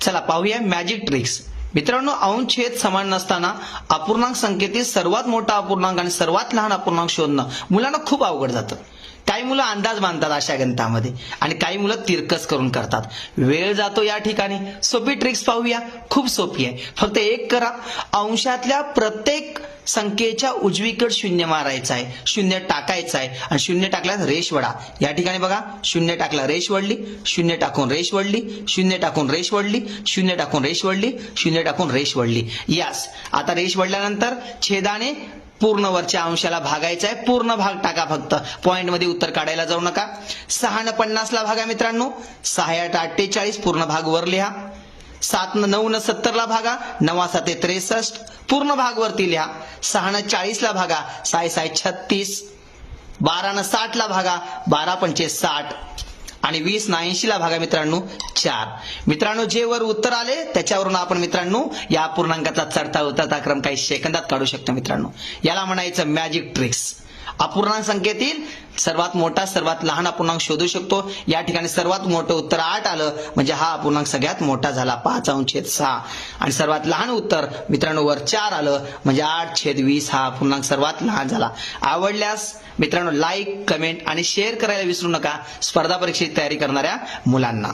चला पाहूया magic tricks मित्रांनो अंशछेद समान नसताना अपूर्णांक संख्येतील सर्वात मोठा अपूर्णांक आणि सर्वात लहान अपूर्णांक शोधणं मुलांना खूप अवघड जातं. काही मुलं अंदाज बांधतात अशा गणितामध्ये आणि काही मुलं तिरकस करून करतात. वेळ जातो या ठिकाणी. सोपी ट्रिक्स पाहूया. खूप सोपी आहे. फक्त एक करा. अंशातल्या प्रत्येक संख्येच्या उजवीकड शून्य मारायचं आहे शून्य टाकायचं आहे आणि शून्य टाकल्यास रेष वडा. या ठिकाणी बघा शून्य टाकला रेष वडली शून्य टाकून रेष वडली शून्य टाकून रेष वडली शून्य टाकून रेष वडली शून्य टाकून रेष वडली. यास आता रेष वडल्यानंतर छेदाने पूर्ण वरच्या अंशाला भागायचा आहे पूर्ण भाग टाका फक्त. पॉइंटमध्ये उत्तर काढायला जाऊ नका. सहा न पन्नासला भागा मित्रांनो. सहा आठ अठ्ठेचाळीस पूर्ण भाग वर लिहा. सात न नऊ न सत्तरला भागा नवा साते त्रेसष्ट. पूर्ण भागवरती लिहा. सहा न चाळीसला भागा साय साय छत्तीस. बारा न साठला भागा बारा पंचे साठ. आणि वीस न ऐंशीला भागा मित्रांनो चार. मित्रांनो जे वर उत्तर आले त्याच्यावरून आपण मित्रांनो या पूर्णांकाचा चढता उतरता क्रम काही सेकंदात काढू शकतो मित्रांनो. याला म्हणायचं मॅजिक ट्रिक्स अपूर्णांक संख्येतील सर्वात मोठा सर्वात लहान अपूर्णांक शोधू शकतो. या ठिकाणी सर्वात मोठं उत्तर आठ आलं म्हणजे हा अपूर्णांक सगळ्यात मोठा झाला पाच अंश छेद सहा. आणि सर्वात लहान उत्तर मित्रांनो वर चार आलं म्हणजे आठ छेद वीस हा अपूर्णांक सर्वात लहान झाला. आवडल्यास मित्रांनो लाईक कमेंट आणि शेअर करायला विसरू नका. स्पर्धा परीक्षेची तयारी करणाऱ्या मुलांना.